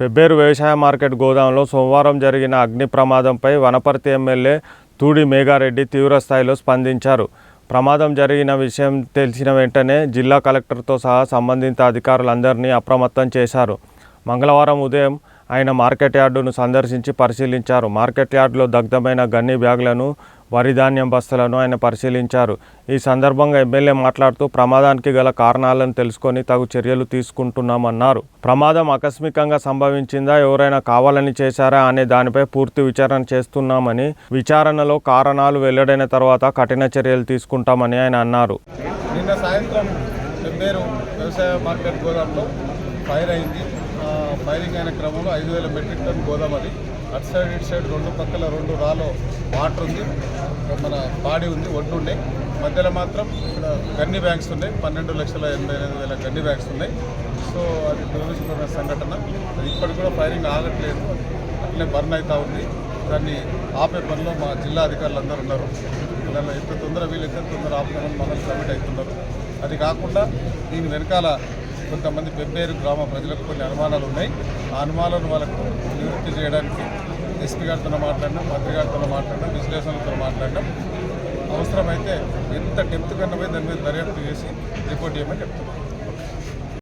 పెబ్బేరు వ్యవసాయ మార్కెట్ గోదాంలో సోమవారం జరిగిన అగ్ని ప్రమాదంపై వనపర్తి ఎమ్మెల్యే తూడి మేఘారెడ్డి తీవ్రస్థాయిలో స్పందించారు. ప్రమాదం జరిగిన విషయం తెలిసిన వెంటనే జిల్లా కలెక్టర్తో సహా సంబంధిత అధికారులందరినీ అప్రమత్తం చేశారు. మంగళవారం ఉదయం ఆయన మార్కెట్ యార్డును సందర్శించి పరిశీలించారు. మార్కెట్ యార్డులో దగ్ధమైన గన్ని బ్యాగులను వరి ధాన్యం బస్తలను ఆయన పరిశీలించారు. ఈ సందర్భంగా ఎమ్మెల్యే మాట్లాడుతూ ప్రమాదానికి గల కారణాలను తెలుసుకొని తగు చర్యలు తీసుకుంటున్నామన్నారు. ప్రమాదం ఆకస్మికంగా సంభవించిందా ఎవరైనా కావాలని చేశారా అనే దానిపై పూర్తి విచారణ చేస్తున్నామని విచారణలో కారణాలు వెల్లడైన తర్వాత కఠిన చర్యలు తీసుకుంటామని ఆయన అన్నారు. నిన్న సాయంత్రం వ్యవసాయ మార్కెట్ గోదాంలో ఫైర్ అయింది. ఫైరింగ్ అయిన క్రమంలో ఐదు వేల మెట్రిక్ టన్ గోదాం అది అటు సైడ్ ఇటు సైడ్ రెండు పక్కల రెండు రాలో వాటర్ ఉంది. మన బాడీ ఉంది ఒడ్డు ఉన్నాయి మధ్యలో మాత్రం ఇక్కడ గన్ని బ్యాగ్స్ ఉన్నాయి. పన్నెండు లక్షల ఎనభై ఎనిమిది వేల గన్ని బ్యాగ్స్ ఉన్నాయి. సో అది దురదృష్టకరమైన సంఘటన. అది ఇప్పటికి కూడా ఫైరింగ్ ఆగట్లేదు. అట్లే బర్న్ అవుతూ ఉంది. దాన్ని ఆపే పనిలో మా జిల్లా అధికారులు అందరూ ఉన్నారు. దాన్ని ఎంత తొందర వీళ్ళు ఎంత తొందర ఆపుతామని మనల్ని కమిట్ అవుతున్నారు. అది కాకుండా దీని వెనకాల కొంతమంది పెబ్బేరు గ్రామ ప్రజలకు కొన్ని అనుమానాలు ఉన్నాయి. ఆ అనుమానాలను వాళ్ళకు నివృత్తి చేయడానికి ఎస్పీ గారితో మాట్లాడినాం మంత్రి గారితో మాట్లాడినాం విశ్లేషణలతో మాట్లాడినాం. అవసరమైతే ఎంత డెప్త్ కన్నా పోయి దాని మీద దర్యాప్తు చేసి రిపోర్ట్ చేయమని చెప్తున్నాం.